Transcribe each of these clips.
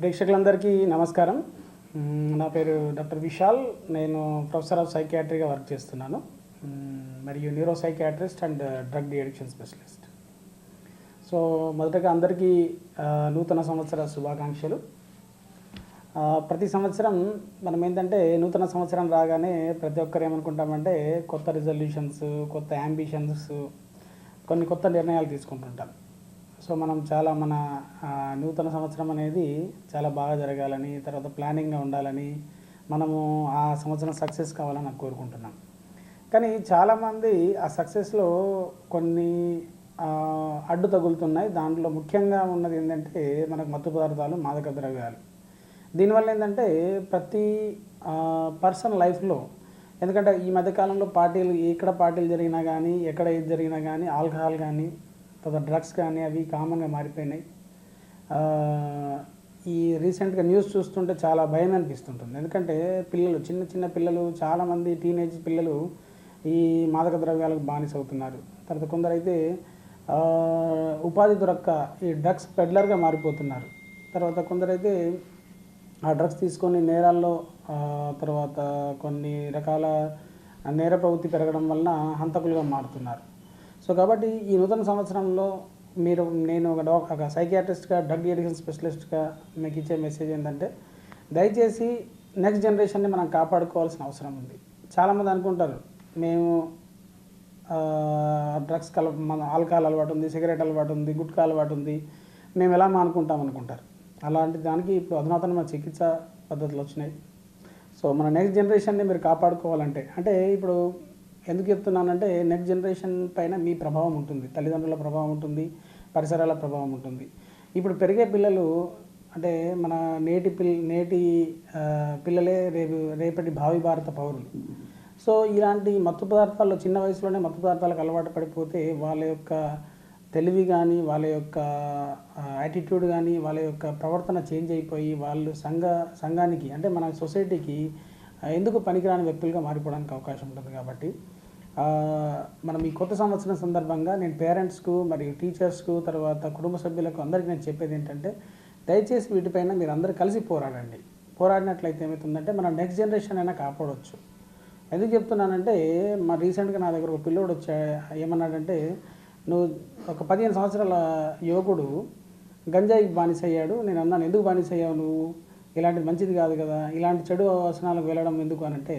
ప్రేక్షకులందరికీ నమస్కారం. నా పేరు డాక్టర్ విశాల్. నేను ప్రొఫెసర్ ఆఫ్ సైకియాట్రీగా వర్క్ చేస్తున్నాను. మరియు neuro psychiatrist and drug deaddiction specialist. So మొదటగా అందరికీ నూతన సంవత్సర శుభాకాంక్షలు. ప్రతి సంవత్సరం మనం ఏంటంటే నూతన సంవత్సరం రాగానే ప్రతి ఒక్కరు ఏమనుకుంటామంటే కొత్త రిజల్యూషన్స్ కొత్త యాంబిషన్స్ కొన్ని కొత్త నిర్ణయాలు తీసుకుంటుంటాం. సో మనం చాలా మన నూతన సంవత్సరం అనేది చాలా బాగా జరగాలని తర్వాత ప్లానింగ్గా ఉండాలని మనము ఆ సంవత్సరం సక్సెస్ కావాలని నాకు కోరుకుంటున్నాం. కానీ చాలామంది ఆ సక్సెస్లో కొన్ని అడ్డు తగులుతున్నాయి. దాంట్లో ముఖ్యంగా ఉన్నది ఏంటంటే మనకు మత్తు పదార్థాలు మాదక ద్రవ్యాలు. దీనివల్ల ఏంటంటే ప్రతి పర్సన్ లైఫ్లో ఎందుకంటే ఈ మధ్యకాలంలో పార్టీలు ఎక్కడ పార్టీలు జరిగినా కానీ ఎక్కడ ఏది జరిగినా కానీ ఆల్కహాల్ కానీ తర్వాత డ్రగ్స్ కానీ అవి కామన్గా మారిపోయినాయి. ఈ రీసెంట్గా న్యూస్ చూస్తుంటే చాలా భయం అనిపిస్తుంటుంది. ఎందుకంటే పిల్లలు చిన్న చిన్న పిల్లలు చాలామంది టీనేజ్ పిల్లలు ఈ మాదక ద్రవ్యాలకు బానిస అవుతున్నారు తర్వాత కొందరైతే ఉపాధి దొరక్క ఈ డ్రగ్స్ పెడ్లర్గా మారిపోతున్నారు. తర్వాత కొందరైతే ఆ డ్రగ్స్ తీసుకొని నేరాల్లో తర్వాత కొన్ని రకాల నేర ప్రవృత్తి పెరగడం వలన హంతకులుగా మారుతున్నారు. సో కాబట్టి ఈ నూతన సంవత్సరంలో మీరు నేను ఒక డాక్ ఒక సైకియాట్రిస్ట్గా డ్రగ్ ఎడిక్షన్ స్పెషలిస్ట్గా మీకు ఇచ్చే మెసేజ్ ఏంటంటే దయచేసి నెక్స్ట్ జనరేషన్ని మనం కాపాడుకోవాల్సిన అవసరం ఉంది. చాలామంది అనుకుంటారు మేము డ్రగ్స్ కల మన ఆల్కహాల్ అలవాటు ఉంది సిగరెట్ అలవాటు ఉంది గుట్కా అలవాటు ఉంది మేము ఎలా మానుకుంటాం అనుకుంటారు. అలాంటి దానికి ఇప్పుడు అధునాతనమైన చికిత్స పద్ధతులు వచ్చినాయి. సో మన నెక్స్ట్ జనరేషన్ని మీరు కాపాడుకోవాలంటే అంటే ఇప్పుడు ఎందుకు చెప్తున్నానంటే నెక్స్ట్ జనరేషన్ పైన మీ ప్రభావం ఉంటుంది. తల్లిదండ్రుల ప్రభావం ఉంటుంది. పరిసరాల ప్రభావం ఉంటుంది. ఇప్పుడు పెరిగే పిల్లలు అంటే మన నేటి పిల్ నేటి పిల్లలే రేపు రేపటి భావి భారత పౌరులు. సో ఇలాంటి మత్తు పదార్థాల్లో చిన్న వయసులోనే మత్తు పదార్థాలకు అలవాటు పడిపోతే వాళ్ళ యొక్క తెలివి కానీ వాళ్ళ యొక్క యాటిట్యూడ్ కానీ వాళ్ళ యొక్క ప్రవర్తన చేంజ్ అయిపోయి వాళ్ళు సంఘ సంఘానికి అంటే మన సొసైటీకి ఎందుకు పనికిరాని వ్యక్తులుగా మారిపోవడానికి అవకాశం ఉంటుంది కాబట్టి మనం ఈ కొత్త సంవత్సరం సందర్భంగా నేను పేరెంట్స్కు మరియు టీచర్స్కు తర్వాత కుటుంబ సభ్యులకు అందరికీ నేను చెప్పేది ఏంటంటే దయచేసి వీటిపైన మీరు అందరూ కలిసి పోరాడండి. పోరాడినట్లయితే ఏమవుతుందంటే మనం నెక్స్ట్ జనరేషన్ అయినా కాపాడవచ్చు ఎందుకు చెప్తున్నానంటే మా రీసెంట్గా నా దగ్గర ఒక పిల్లోడు వచ్చా ఏమన్నాడంటే నువ్వు ఒక పదిహేను సంవత్సరాల యువకుడు గంజాయికి బానిస అయ్యాడు నేను అన్నాను ఎందుకు బానిస అయ్యావు నువ్వు? ఇలాంటిది మంచిది కాదు కదా ఇలాంటి చెడు వ్యసనాలకు వెళ్ళడం ఎందుకు? అని అంటే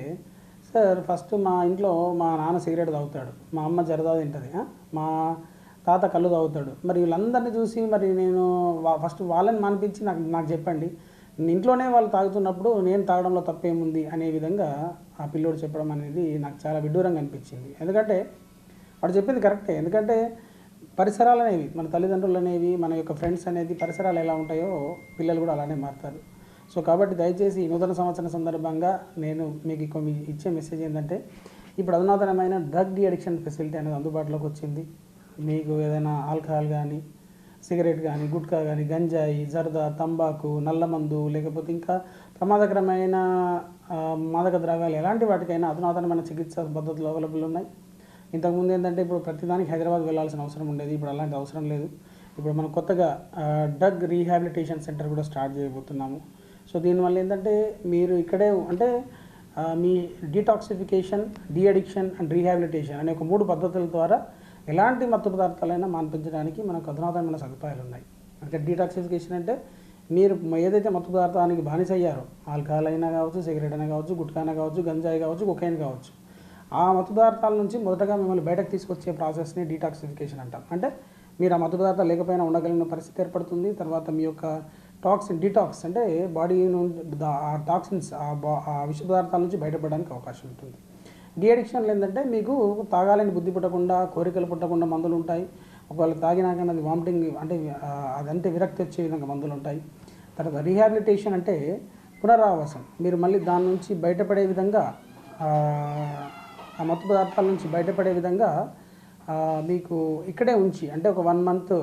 సార్ ఫస్ట్ మా ఇంట్లో మా నాన్న సిగరెట్ తాగుతాడు. మా అమ్మ జరదా తింటుంది మా తాత కళ్ళు తాగుతాడు. మరి వీళ్ళందరినీ చూసి మరి నేను వా- ఫస్ట్ వాళ్ళని మానిపించి నాకు నాకు చెప్పండి. ఇంట్లోనే వాళ్ళు తాగుతున్నప్పుడు నేను తాగడంలో తప్పేముంది అనే విధంగా ఆ పిల్లోడు చెప్పడం అనేది నాకు చాలా విడ్డూరంగా అనిపించింది. ఎందుకంటే వాడు చెప్పింది కరెక్టే. ఎందుకంటే పరిసరాలు అనేవి మన తల్లిదండ్రులు అనేవి మన యొక్క ఫ్రెండ్స్ అనేది పరిసరాలు ఎలా ఉంటాయో పిల్లలు కూడా అలానే మారుతారు. సో కాబట్టి దయచేసి నూతన సంవత్సరం సందర్భంగా నేను మీకు కొన్ని మీ ఇచ్చే మెసేజ్ ఏంటంటే ఇప్పుడు అధునాతనమైన డ్రగ్ డి అడిక్షన్ ఫెసిలిటీ అనేది అందుబాటులోకి వచ్చింది. మీకు ఏదైనా ఆల్కహాల్ కానీ సిగరెట్ కానీ గుట్కా కానీ గంజాయి జర్దా తంబాకు నల్లమందు లేకపోతే ఇంకా ప్రమాదకరమైన మాదక ద్రవ్యాలు ఎలాంటి వాటికైనా అధునాతనమైన చికిత్స పద్ధతులు అవైలబుల్ ఉన్నాయి. ఇంతకుముందు ఏంటంటే ఇప్పుడు ప్రతిదానికి హైదరాబాద్ వెళ్ళాల్సిన అవసరం ఉండేది. ఇప్పుడు అలాంటి అవసరం లేదు. ఇప్పుడు మనం కొత్తగా డ్రగ్ రీహాబిలిటేషన్ సెంటర్ కూడా స్టార్ట్ చేయబోతున్నాము. సో దీనివల్ల ఏంటంటే మీరు ఇక్కడే అంటే మీ డీటాక్సిఫికేషన్ డీఅడిక్షన్ అండ్ రీహాబిలిటేషన్ అనే ఒక మూడు పద్ధతుల ద్వారా ఎలాంటి మత్తు పదార్థాలైనా మాన్పించడానికి మనకు అధునాతనమైన సదుపాయాలు ఉన్నాయి. అంటే డీటాక్సిఫికేషన్ అంటే మీరు ఏదైతే మత్తు పదార్థానికి బానిస అయ్యారో ఆల్కహాల్ అయినా కావచ్చు సిగరెట్ అయినా కావచ్చు గుట్కా అయినా కావచ్చు గంజాయి కావచ్చు కొకైన్ కావచ్చు ఆ మత్తు పదార్థాల నుంచి మొదటగా మిమ్మల్ని బయటకు తీసుకొచ్చే ప్రాసెస్ని డీటాక్సిఫికేషన్ అంటాం. అంటే మీరు ఆ మత్తు పదార్థాలు లేకపోయినా ఉండగలిగిన పరిస్థితి ఏర్పడుతుంది తర్వాత మీ యొక్క టాక్సిన్ డిటాక్స్ అంటే బాడీ ఆ టాక్సిన్స్ ఆ బా- ఆ విష పదార్థాల నుంచి బయటపడడానికి అవకాశం ఉంటుంది. డిఅడిక్షన్లు ఏంటంటే మీకు తాగాలని బుద్ధి పుట్టకుండా కోరికలు పుట్టకుండా మందులు ఉంటాయి. ఒకవేళ తాగినాక అది వామిటింగ్ అంటే అదంటే విరక్తి వచ్చే విధంగా మందులు ఉంటాయి. తర్వాత రీహాబిలిటేషన్ అంటే పునరావాసం. మీరు మళ్ళీ దాని నుంచి బయటపడే విధంగా ఆ, మత్తు పదార్థాల నుంచి బయటపడే విధంగా మీకు ఇక్కడే ఉంచి అంటే ఒక వన్ మంత్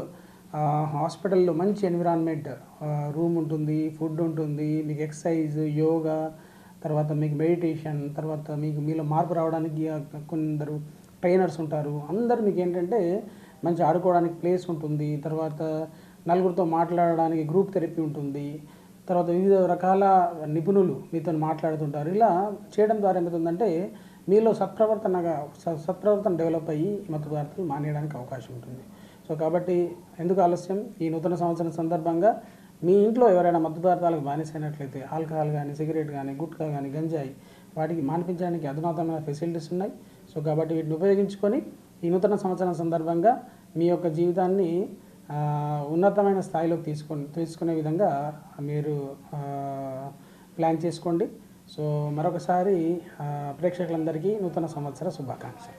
హాస్పిటల్లో మంచి ఎన్విరాన్మెంట్ రూమ్ ఉంటుంది ఫుడ్ ఉంటుంది మీకు ఎక్సర్సైజ్ యోగా తర్వాత మీకు మెడిటేషన్ తర్వాత మీకు మీలో మార్పు రావడానికి కొందరు ట్రైనర్స్ ఉంటారు. అందరు మీకు ఏంటంటే మంచి ఆడుకోవడానికి ప్లేస్ ఉంటుంది. తర్వాత నలుగురితో మాట్లాడడానికి గ్రూప్ థెరపీ ఉంటుంది. తర్వాత వివిధ రకాల నిపుణులు మీతో మాట్లాడుతుంటారు. ఇలా చేయడం ద్వారా ఏమవుతుందంటే మీలో సత్ప్రవర్తనగా స- సత్ప్రవర్తన డెవలప్ అయ్యి మత పదార్థాలు మానేయడానికి అవకాశం ఉంటుంది. సో కాబట్టి ఎందుకు ఆలస్యం? ఈ నూతన సంవత్సరం సందర్భంగా మీ ఇంట్లో ఎవరైనా మత్తు పదార్థాలకు బానిసైనట్లయితే ఆల్కహాల్ కానీ సిగరెట్ కానీ గుట్కా కానీ గంజాయి వాటికి మానిపించడానికి అధునాతనమైన ఫెసిలిటీస్ ఉన్నాయి. సో కాబట్టి వీటిని ఉపయోగించుకొని ఈ నూతన సంవత్సరం సందర్భంగా మీ యొక్క జీవితాన్ని ఉన్నతమైన స్థాయిలోకి తీసుకొని తీసుకునే విధంగా మీరు ప్లాన్ చేసుకోండి. సో మరొకసారి ప్రేక్షకులందరికీ నూతన సంవత్సర శుభాకాంక్షలు.